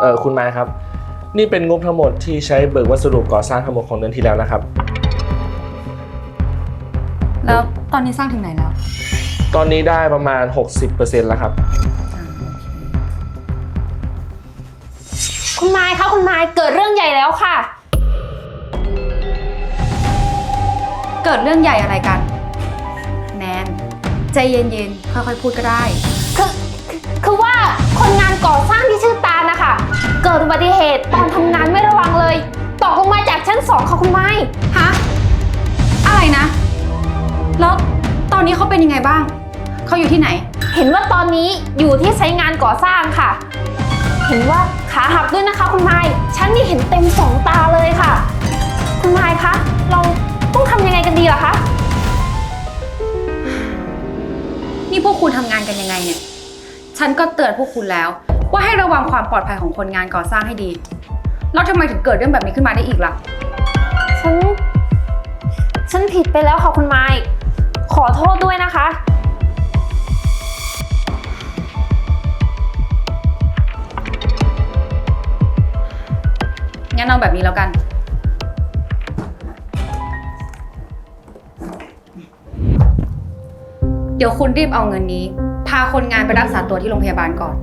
เออคุณไม้ครับ นี่เป็นงบทั้งหมดที่ใช้เบิกวัสดุก่อสร้างทั้งหมดของเดือนที่แล้วนะครับ แล้วตอนนี้สร้างถึงไหนแล้ว ตอนนี้ได้ประมาณ 60%แล้วครับ คุณไม้คะคุณไม้เกิดเรื่องใหญ่แล้วค่ะ เกิดเรื่องใหญ่อะไรกัน แนนใจเย็นๆค่อยๆพูดก็ได้ คือคือคือว่าคนงานก่อสร้างที่ชื่อตาลนะคะ เกิดอุบัติเหตุตอนทำงานไม่ระวังเลยตกลงมาจากชั้นสองค่ะคุณไม้ฮะ อะไรนะ แล้วตอนนี้เขาเป็นยังไงบ้าง เขาอยู่ที่ไหน เห็นว่าตอนนี้อยู่ที่ไซต์งานก่อสร้างค่ะ เห็นว่าขาหักด้วยนะคะ คุณไม้ฉันนี่เห็นเต็มสองตาเลยค่ะ คุณไม้คะ เราต้องทำยังไงกันดีล่ะคะ นี่พวกคุณทำงานกันยังไงเนี่ย ฉันก็เตือนพวกคุณแล้ว ว่าให้ระวังความปลอดภัยของคนงานก่อสร้างให้ดี แล้วทำไมถึงเกิดเรื่องแบบนี้ขึ้นมาได้อีกล่ะ ฉัน ฉันผิดไปแล้วค่ะคุณไม้ขอโทษด้วยนะคะ งั้นเอาแบบนี้แล้วกัน เดี๋ยวคุณรีบเอาเงินนี้ พาคนงานไปรักษาตัวที่โรงพยาบาลก่อน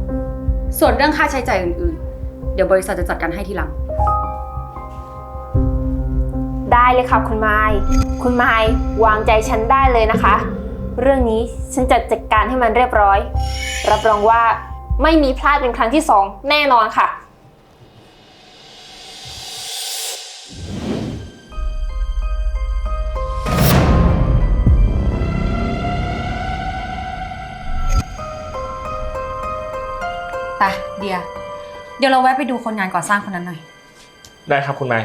ส่วนเรื่องค่าใช้จ่ายอื่นๆ เดี๋ยวบริษัทจะจัดการให้ทีหลัง ได้เลยค่ะคุณไม้คุณไม้วางใจฉันได้เลยนะคะ เรื่องนี้ฉันจะจัดการให้มันเรียบร้อย รับรองว่าไม่มีพลาดเป็นครั้งที่สองแน่นอนค่ะ ไปเดีย เดี๋ยวเราแวะไปดูคนงานก่อสร้างคนนั้นหน่อย ได้ครับคุณไม้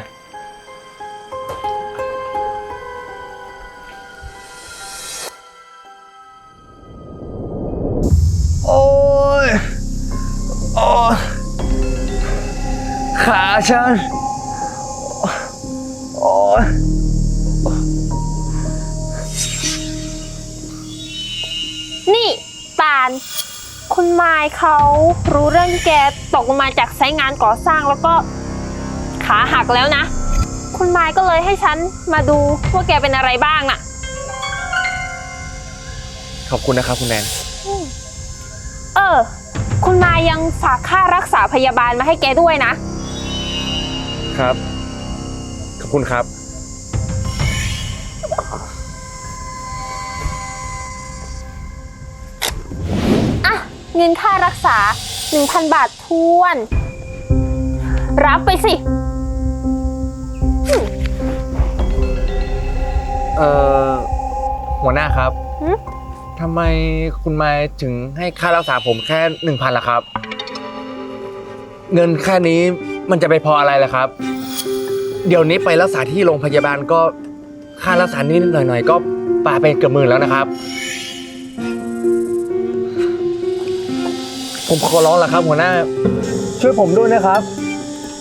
โอ้ยโอ้ยขาฉัน โอ้ย คุณไม้เขารู้เรื่องที่แกตกลงมาจากไซต์งานก่อสร้างแล้วก็ขาหักแล้วนะ คุณไม้ก็เลยให้ฉันมาดูว่าแกเป็นอะไรบ้างน่ะ ขอบคุณนะครับคุณแนน เออ คุณไม้ยังฝากค่ารักษาพยาบาลมาให้แกด้วยนะ ครับ ขอบคุณครับ เงินค่ารักษา 1,000 บาททวน รับไปสิ เอ่อหัวหน้าครับหึ ทำไมคุณมายถึงให้ค่ารักษาผมแค่หนึ่งพันล่ะครับ เงินแค่นี้มันจะไปพออะไรล่ะครับ เดี๋ยวนี้ไปรักษาที่โรงพยาบาลก็ค่ารักษานิดหน่อยๆก็ปาไปเกือบหมื่นแล้วนะครับ ผมขอร้องละครับหัวหน้า ช่วยผมด้วยนะครับ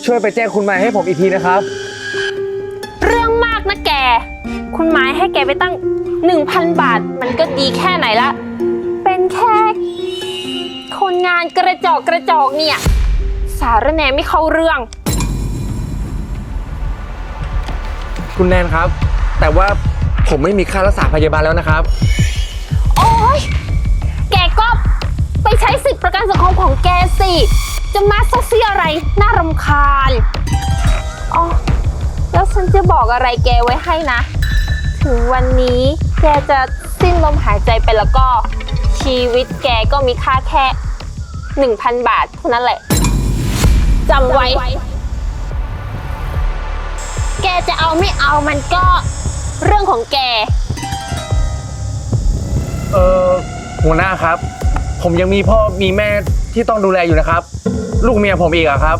ช่วยไปแจ้งคุณมายให้ผมอีกทีนะครับ เรื่องมากนะแก คุณไม้ให้แกไปตั้ง 1,000 บาท มันก็ดีแค่ไหนละ เป็นแค่ คนงานกระจอกกระจอกเนี่ย สารแหนไม่เข้าเรื่อง คุณแนนครับ แต่ว่าผมไม่มีค่ารักษาพยาบาลแล้วนะครับ โอ๊ยแกก็ ไปใช้สิทธิประกันสังคมของแกสิ จะมาซักซี่อะไร น่ารำคาญ อ๋อ แล้วฉันจะบอกอะไรแกไว้ให้นะ ถึงวันนี้แกจะสิ้นลมหายใจไปแล้วก็ ชีวิตแกก็มีค่าแค่ 1,000 บาทเท่านั้นแหละจำไว้ แกจะเอาไม่เอามันก็เรื่องของแก เออหัวหน้าครับ ผมยังมีพ่อมีแม่ที่ต้องดูแลอยู่นะครับ ลูกเมียผมอีกอะครับ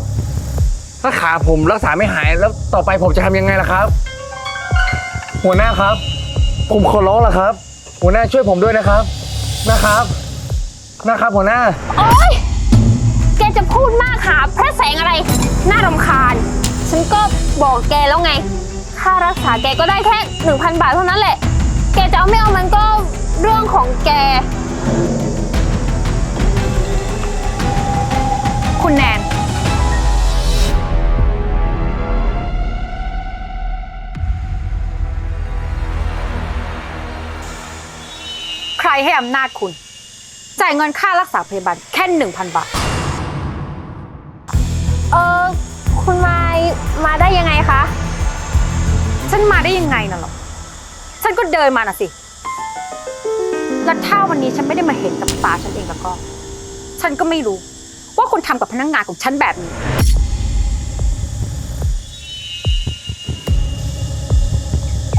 ถ้าขาผมรักษาไม่หายแล้วต่อไปผมจะทำยังไงล่ะครับ หัวหน้าครับ ผมขอร้องละครับ หัวหน้าช่วยผมด้วยนะครับนะครับ นะครับ หัวหน้า โอ๊ย แกจะพูดมากหาพระแสงอะไร น่ารำคาญ ฉันก็บอกแกแล้วไง ค่ารักษาแกก็ได้แค่ 1,000 บาทเท่านั้นแหละ แกจะเอาไม่เอามันก็เรื่องของแก ให้อำนาจคุณ จ่ายเงินค่ารักษาพยาบาลแค่หนึ่งพันบาท เออคุณไมค์มาได้ยังไงคะ ฉันมาได้ยังไงน่ะหรอ ฉันก็เดินมาน่ะสิ แล้วถ้าวันนี้ฉันไม่ได้มาเห็นกับตาฉันเองแล้วก็ ฉันก็ไม่รู้ ว่าคุณทำกับพนักงานของฉันแบบนี้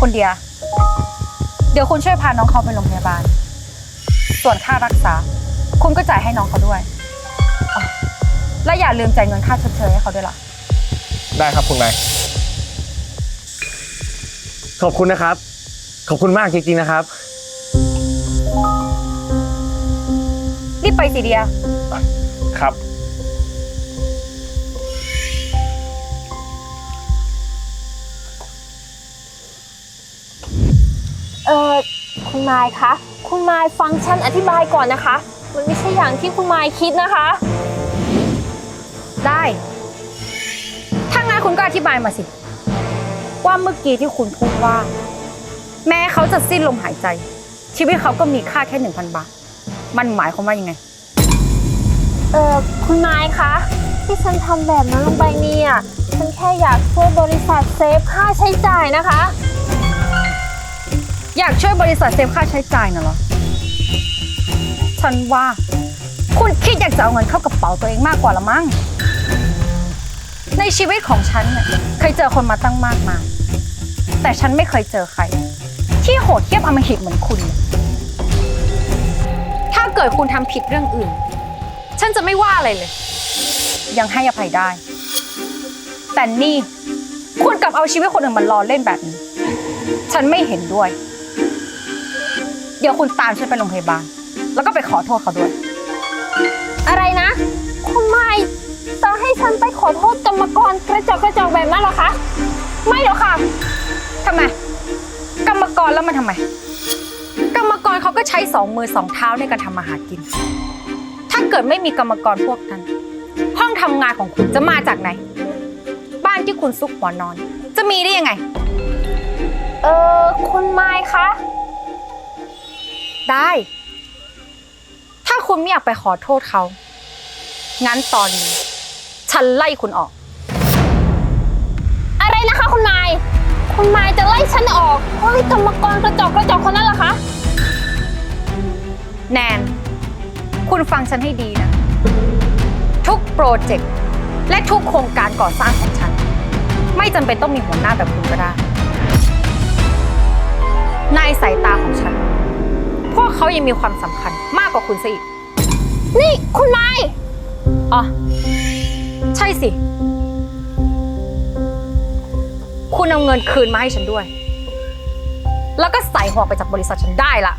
คุณเดีย เดี๋ยวคุณช่วยพาน้องเขาไปโรงพยาบาล ส่วนค่ารักษา คุณก็จ่ายให้น้องเขาด้วยอ๋อและอย่าลืมจ่ายเงินค่าชดเชยให้เขาด้วยล่ะ ได้ครับคุณนายขอบคุณนะครับ ขอบคุณมากจริงๆนะครับ รีบไปสิเดีย ครับ คุณไมค์คะคุณไมค์ฟังฉันอธิบายก่อนนะคะ มันไม่ใช่อย่างที่คุณไมค์คิดนะคะ ได้ถ้างั้นคุณก็อธิบายมาสิ ว่าเมื่อกี้ที่คุณพูดว่า แม้เขาจะสิ้นลมหายใจ ชีวิตเขาก็มีค่าแค่หนึ่งพันบาท มันหมายความว่ายังไง เออคุณไมค์คะที่ฉันทำแบบนั้นลงไปเนี่ย ฉันแค่อยากช่วยบริษัทเซฟค่าใช้จ่ายนะคะ อยากช่วยบริษัทเซฟค่าใช้จ่ายน่ะเหรอ ฉันว่า คุณคิดอยากจะเอาเงินเข้ากระเป๋าตัวเองมากกว่าละมั้ง ในชีวิตของฉันเนี่ยเคยเจอคนมาตั้งมากมาย แต่ฉันไม่เคยเจอใคร ที่โหดเทียบอำมหิตเหมือนคุณเลยถ้าเกิดคุณทำผิดเรื่องอื่น ฉันจะไม่ว่าอะไรเลย ยังให้อภัยได้ แต่นี่ คุณกลับเอาชีวิตคนอื่นมาล้อเล่นแบบนี้ ฉันไม่เห็นด้วยเดี๋ยวคุณตามฉันไปโรงพยาบาล แล้วก็ไปขอโทษเขาด้วย อะไรนะคุณไมค์จะให้ฉันไปขอโทษกรรมกรกระจอกกระจอกแบบนั้นเหรอคะ ไม่หรอกค่ะทำไม กรรมกรแล้วมันทำไม กรรมกรเขาก็ใช้สองมือสองเท้าในการทำมาหากิน ถ้าเกิดไม่มีกรรมกรพวกนั้น ห้องทำงานของคุณจะมาจากไหน บ้านที่คุณซุกหัวนอน จะมีได้ยังไง เออคุณไมค์คะ ได้ ถ้าคุณไม่อยากไปขอโทษเขา งั้นตอนนี้ ฉันไล่คุณออก อะไรนะคะคุณไมค์คุณไมค์จะไล่ฉันออกเพราะไอ้กรรมกรกระจอกกระจอกคนนั้นเหรอคะ แนน คุณฟังฉันให้ดีนะ ทุกโปรเจกต์และทุกโครงการก่อสร้างของฉัน ไม่จำเป็นต้องมีหัวหน้าแบบคุณก็ได้ ในสายตาของฉัน พวกเขายังมีความสำคัญมากกว่าคุณซะอีก นี่คุณไมค์อ๋อ ใช่สิ คุณเอาเงินคืนมาให้ฉันด้วย แล้วก็ใส่หัวไปจากบริษัทฉันได้ละ